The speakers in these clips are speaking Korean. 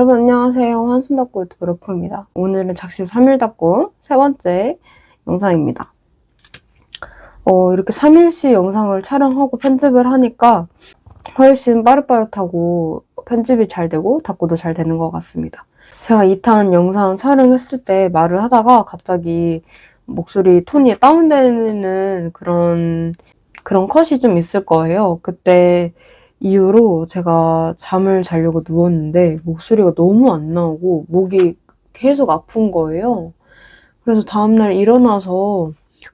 여러분 안녕하세요. 한순덕구 유튜브 루프입니다. 오늘은 작시 3일덕구 세 번째 영상입니다. 어, 이렇게 3일씩 영상을 촬영하고 편집을 하니까 훨씬 빠릇빠릇하고 편집이 잘 되고 닫고도 잘 되는 것 같습니다. 제가 2탄 영상 촬영했을 때 말을 하다가 갑자기 목소리 톤이 다운되는 그런 그런 컷이 좀 있을 거예요. 그때 이후로 제가 잠을 자려고 누웠는데 목소리가 너무 안 나오고 목이 계속 아픈 거예요. 그래서 다음날 일어나서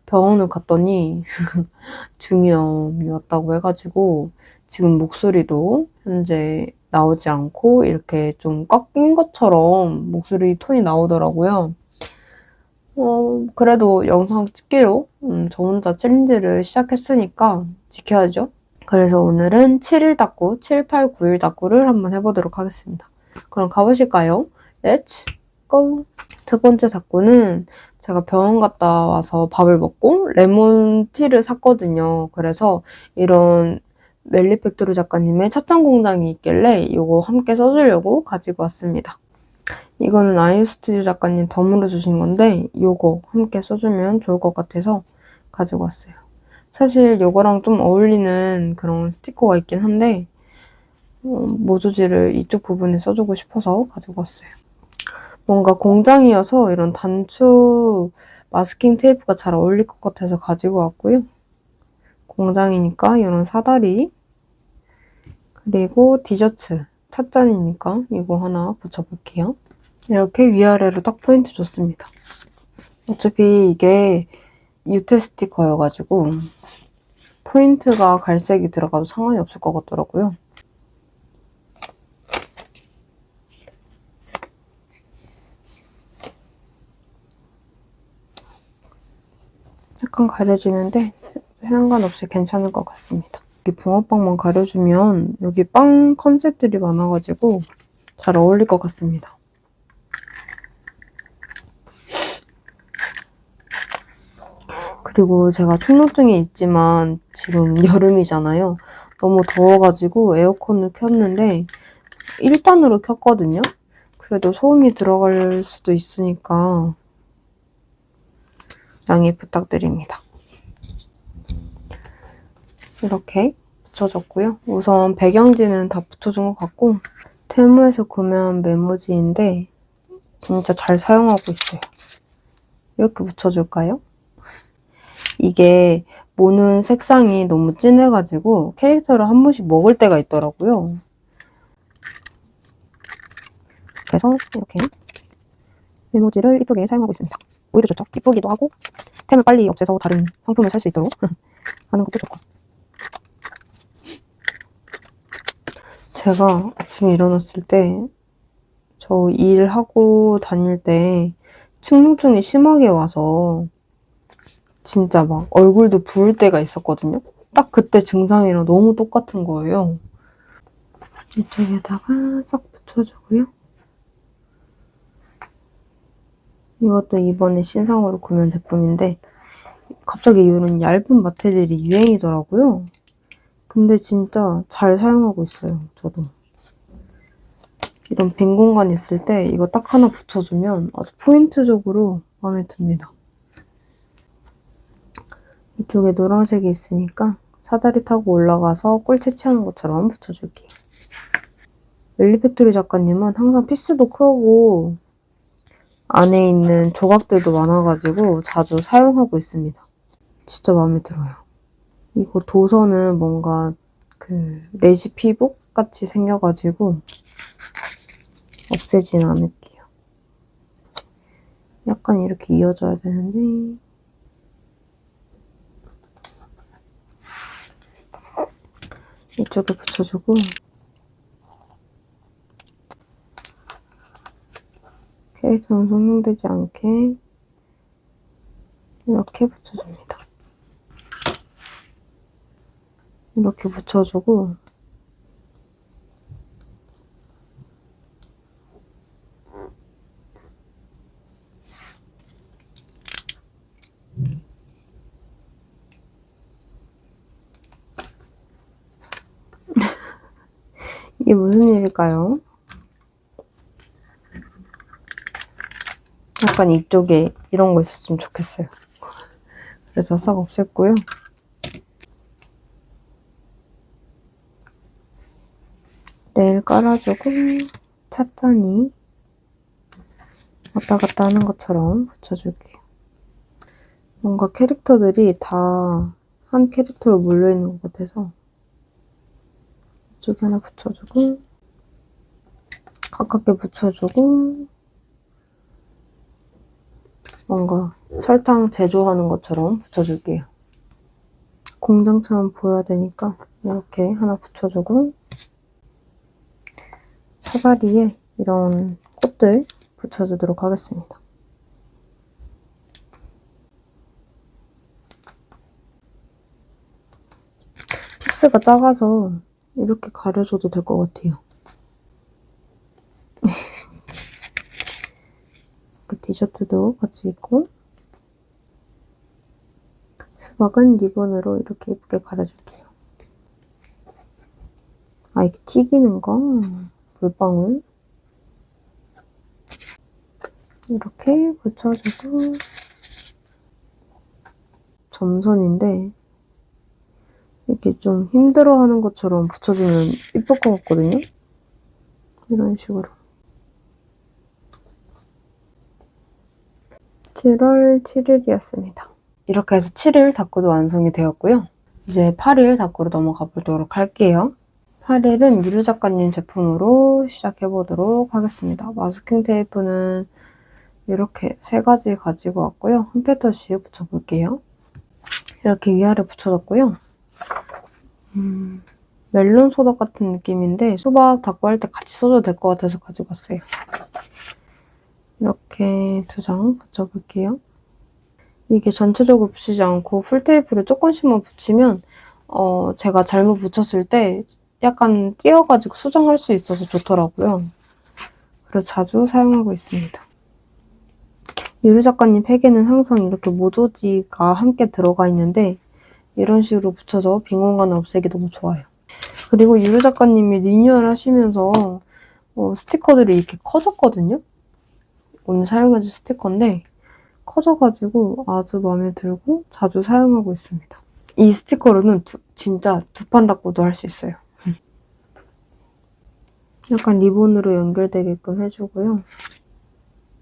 병원을 갔더니 중이염이 왔다고 해가지고 지금 목소리도 현재 나오지 않고 이렇게 좀 꺾인 것처럼 목소리 톤이 나오더라고요. 어, 그래도 영상 찍기로 음, 저 혼자 챌린지를 시작했으니까 지켜야죠. 그래서 오늘은 7일 닦고 7, 8, 9일 닦고를 한번 해보도록 하겠습니다. 그럼 가보실까요? Let's go! 첫 번째 닦고는 제가 병원 갔다 와서 밥을 먹고 레몬티를 샀거든요. 그래서 이런 멜리팩토르 작가님의 찻잔 공장이 있길래 이거 함께 써주려고 가지고 왔습니다. 이거는 아이유 스튜디오 작가님 덤으로 주신 건데 이거 함께 써주면 좋을 것 같아서 가지고 왔어요. 사실 이거랑 좀 어울리는 그런 스티커가 있긴 한데 어, 모조지를 이쪽 부분에 써주고 싶어서 가지고 왔어요. 뭔가 공장이어서 이런 단추 마스킹 테이프가 잘 어울릴 것 같아서 가지고 왔고요. 공장이니까 이런 사다리 그리고 디저트 찻잔이니까 이거 하나 붙여볼게요. 이렇게 위아래로 딱 포인트 줬습니다. 어차피 이게 유태 스티커여가지고 포인트가 갈색이 들어가도 상관이 없을 것 같더라고요. 약간 가려지는데 상관없이 괜찮을 것 같습니다. 여기 붕어빵만 가려주면 여기 빵 컨셉들이 많아가지고 잘 어울릴 것 같습니다. 그리고 제가 충농증이 있지만 지금 여름이잖아요. 너무 더워가지고 에어컨을 켰는데 1단으로 켰거든요. 그래도 소음이 들어갈 수도 있으니까 양해 부탁드립니다. 이렇게 붙여줬고요. 우선 배경지는 다 붙여준 것 같고 테무에서 구매한 메모지인데 진짜 잘 사용하고 있어요. 이렇게 붙여줄까요? 이게 모는 색상이 너무 진해가지고 캐릭터를 한 번씩 먹을 때가 있더라고요. 그래서 이렇게 메모지를 이쁘게 사용하고 있습니다. 오히려 좋죠. 이쁘기도 하고 템을 빨리 없애서 다른 상품을 살 수 있도록 하는 것도 좋고 제가 아침에 일어났을 때 저 일하고 다닐 때 충농증이 심하게 와서 진짜 막 얼굴도 부을 때가 있었거든요. 딱 그때 증상이랑 너무 똑같은 거예요. 이쪽에다가 싹 붙여주고요. 이것도 이번에 신상으로 구매한 제품인데 갑자기 이런 얇은 마테리얼이 유행이더라고요. 근데 진짜 잘 사용하고 있어요, 저도. 이런 빈 공간 있을 때 이거 딱 하나 붙여주면 아주 포인트적으로 마음에 듭니다. 이쪽에 노란색이 있으니까 사다리 타고 올라가서 꿀 채취하는 것처럼 붙여줄게요. 멜리팩토리 작가님은 항상 피스도 크고 안에 있는 조각들도 많아가지고 자주 사용하고 있습니다. 진짜 마음에 들어요. 이거 도서는 뭔가 그 레시피북 같이 생겨가지고 없애진 않을게요. 약간 이렇게 이어져야 되는데 이쪽에 붙여주고 캐릭터는 성형되지 않게 이렇게 붙여줍니다. 이렇게 붙여주고 이게 무슨 일일까요? 약간 이쪽에 이런 거 있었으면 좋겠어요. 그래서 싹 없앴고요. 레일 깔아주고 찻잔이 왔다 갔다 하는 것처럼 붙여줄게요. 뭔가 캐릭터들이 다 한 캐릭터로 몰려있는 것 같아서 이쪽에 하나 붙여주고 가깝게 붙여주고 뭔가 설탕 제조하는 것처럼 붙여줄게요. 공장처럼 보여야 되니까 이렇게 하나 붙여주고 사다리에 이런 꽃들 붙여주도록 하겠습니다. 피스가 작아서 이렇게 가려줘도 될 것 같아요. 그 디저트도 같이 있고 수박은 리본으로 이렇게 예쁘게 가려줄게요. 아 이렇게 튀기는 거 물방울 이렇게 붙여주고 점선인데 이렇게 좀 힘들어하는 것처럼 붙여주면 이쁠 것 같거든요. 이런 식으로 7월 7일이었습니다. 이렇게 해서 7일 다꾸도 완성이 되었고요. 이제 8일 다꾸로 넘어가 보도록 할게요. 8일은 유류 작가님 제품으로 시작해 보도록 하겠습니다. 마스킹 테이프는 이렇게 세 가지 가지고 왔고요. 한 패턴씩 붙여볼게요. 이렇게 위아래 붙여줬고요. 음, 멜론 소독 같은 느낌인데 수박 닦고 할 때 같이 써줘도 될 것 같아서 가지고 왔어요. 이렇게 두 장 붙여볼게요. 이게 전체적으로 붙이지 않고 풀테이프를 조금씩만 붙이면 어, 제가 잘못 붙였을 때 약간 띄어가지고 수정할 수 있어서 좋더라고요. 그래서 자주 사용하고 있습니다. 유루 작가님 팩에는 항상 이렇게 모조지가 함께 들어가 있는데 이런 식으로 붙여서 빈 공간을 없애기 너무 좋아요. 그리고 유루 작가님이 리뉴얼 하시면서 어, 스티커들이 이렇게 커졌거든요. 오늘 사용해준 스티커인데 커져가지고 아주 마음에 들고 자주 사용하고 있습니다. 이 스티커로는 두- 진짜 두 판 닦고도 할 수 있어요. 약간 리본으로 연결되게끔 해주고요.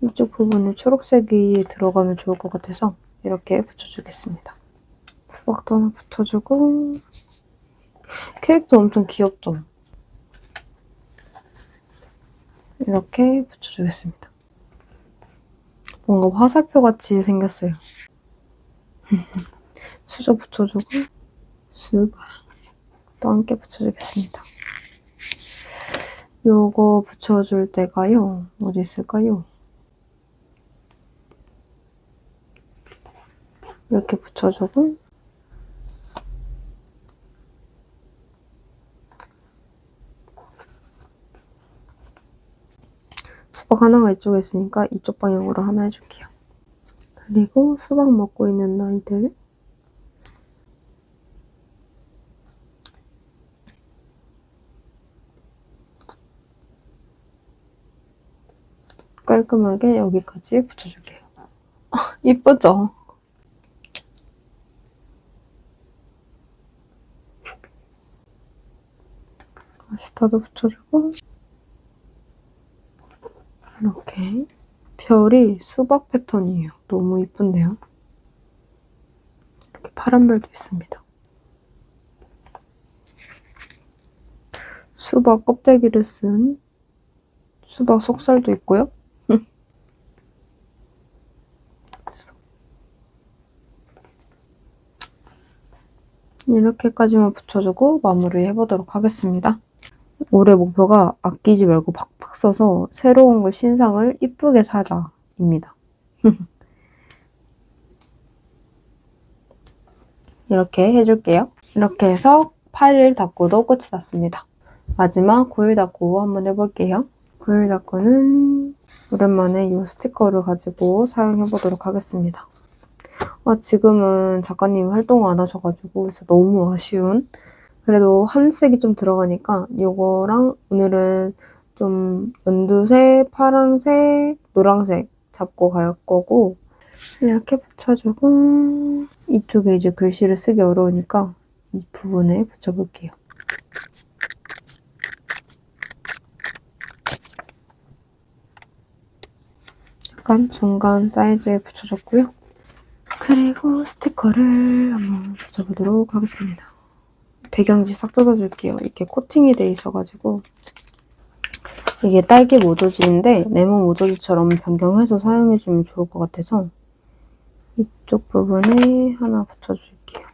이쪽 부분에 초록색이 들어가면 좋을 것 같아서 이렇게 붙여주겠습니다. 수박도 하나 붙여주고 캐릭터 엄청 귀엽죠? 이렇게 붙여주겠습니다. 뭔가 화살표 같이 생겼어요. 수저 붙여주고 수박도 함께 붙여주겠습니다. 요거 붙여줄 때가요. 어디 있을까요? 이렇게 붙여주고 수박 하나가 이쪽에 있으니까 이쪽 방향으로 하나 해줄게요. 그리고 수박 먹고 있는 아이들 깔끔하게 여기까지 붙여줄게요. 아, 이쁘죠? 스타도 붙여주고 이렇게 별이 수박 패턴이에요. 너무 이쁜데요? 이렇게 파란 별도 있습니다. 수박 껍데기를 쓴 수박 속살도 있고요. 이렇게까지만 붙여주고 마무리 해보도록 하겠습니다. 올해 목표가 아끼지 말고 팍팍 써서 새로운 걸 신상을 이쁘게 사자입니다. 이렇게 해줄게요. 이렇게 해서 8일 닦고도 끝이 났습니다. 마지막 9일 닦고 한번 해볼게요. 9일 닦고는 오랜만에 이 스티커를 가지고 사용해보도록 하겠습니다. 아, 지금은 작가님 활동 안 하셔가지고 진짜 너무 아쉬운 그래도 한 색이 좀 들어가니까 이거랑 오늘은 좀 연두색, 파란색, 노란색 잡고 갈 거고 이렇게 붙여주고 이쪽에 이제 글씨를 쓰기 어려우니까 이 부분에 붙여볼게요. 약간 중간 사이즈에 붙여줬고요. 그리고 스티커를 한번 붙여보도록 하겠습니다. 배경지 싹 뜯어줄게요. 이렇게 코팅이 돼 있어가지고 이게 딸기 모조지인데 레몬 모조지처럼 변경해서 사용해주면 좋을 것 같아서 이쪽 부분에 하나 붙여줄게요.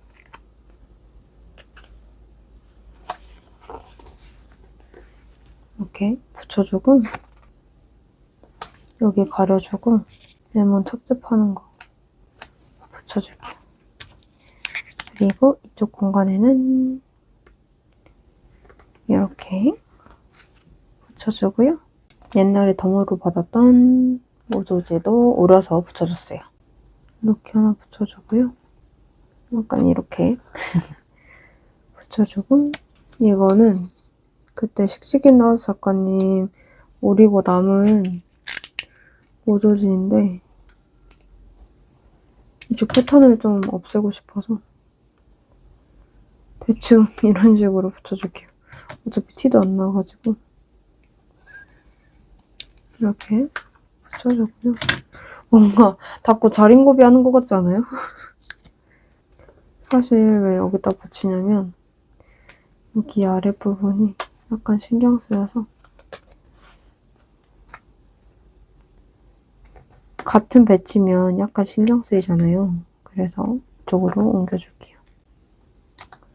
이렇게 붙여주고 여기 가려주고 레몬 착즙하는 거 붙여줄게요. 그리고 이쪽 공간에는 이렇게 붙여주고요. 옛날에 덤으로 받았던 모조지도 오려서 붙여줬어요. 이렇게 하나 붙여주고요. 약간 이렇게 붙여주고 이거는 그때 식식이 나와서 작가님 오리고 남은 모조지인데 이쪽 패턴을 좀 없애고 싶어서 대충 이런 식으로 붙여줄게요. 어차피 티도 안 나가지고 이렇게 붙여주고요. 뭔가 자꾸 자린고비 하는 것 같지 않아요? 사실 왜 여기다 붙이냐면 여기 아랫부분이 약간 신경 쓰여서 같은 배치면 약간 신경 쓰이잖아요. 그래서 이쪽으로 옮겨줄게요.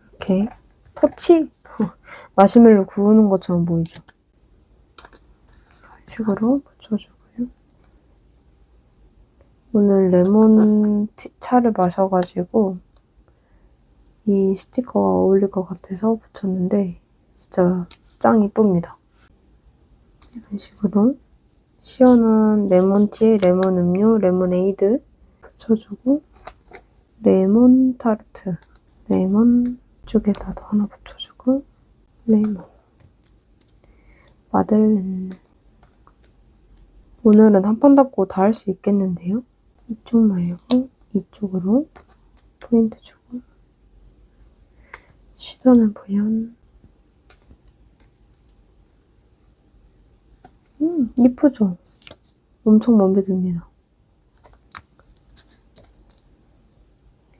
이렇게 터치! 마시멜로 구우는 것처럼 보이죠? 이런 식으로 붙여주고요. 오늘 레몬 티- 차를 마셔가지고 이 스티커가 어울릴 것 같아서 붙였는데 진짜 짱 이쁩니다. 이런 식으로 시원한 레몬티, 레몬 음료, 레모네이드 붙여주고 레몬 타르트, 레몬 쪽에다도 하나 붙여주고 레몬 마들렌 오늘은 한판 닫고 다 할 수 있겠는데요? 이쪽 말고 이쪽으로 포인트 주고 시도는 부연 음 이쁘죠? 엄청 마음에 듭니다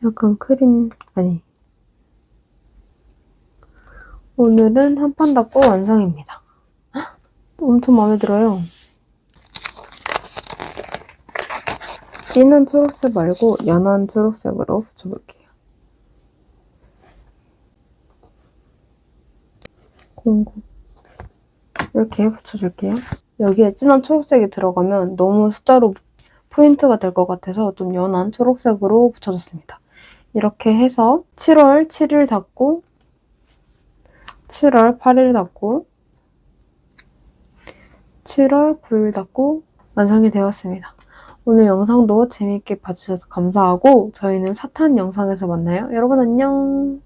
약간 크림 아니 오늘은 한판 닫고 완성입니다 헉, 엄청 마음에 들어요 진한 초록색 말고 연한 초록색으로 붙여볼게요. 공구 이렇게 붙여줄게요. 여기에 진한 초록색이 들어가면 너무 숫자로 포인트가 될 것 같아서 좀 연한 초록색으로 붙여줬습니다. 이렇게 해서 7월 7일 닫고 7월 8일 닫고 7월 9일 닫고 완성이 되었습니다. 오늘 영상도 재밌게 봐주셔서 감사하고 저희는 사탄 영상에서 만나요. 여러분 안녕!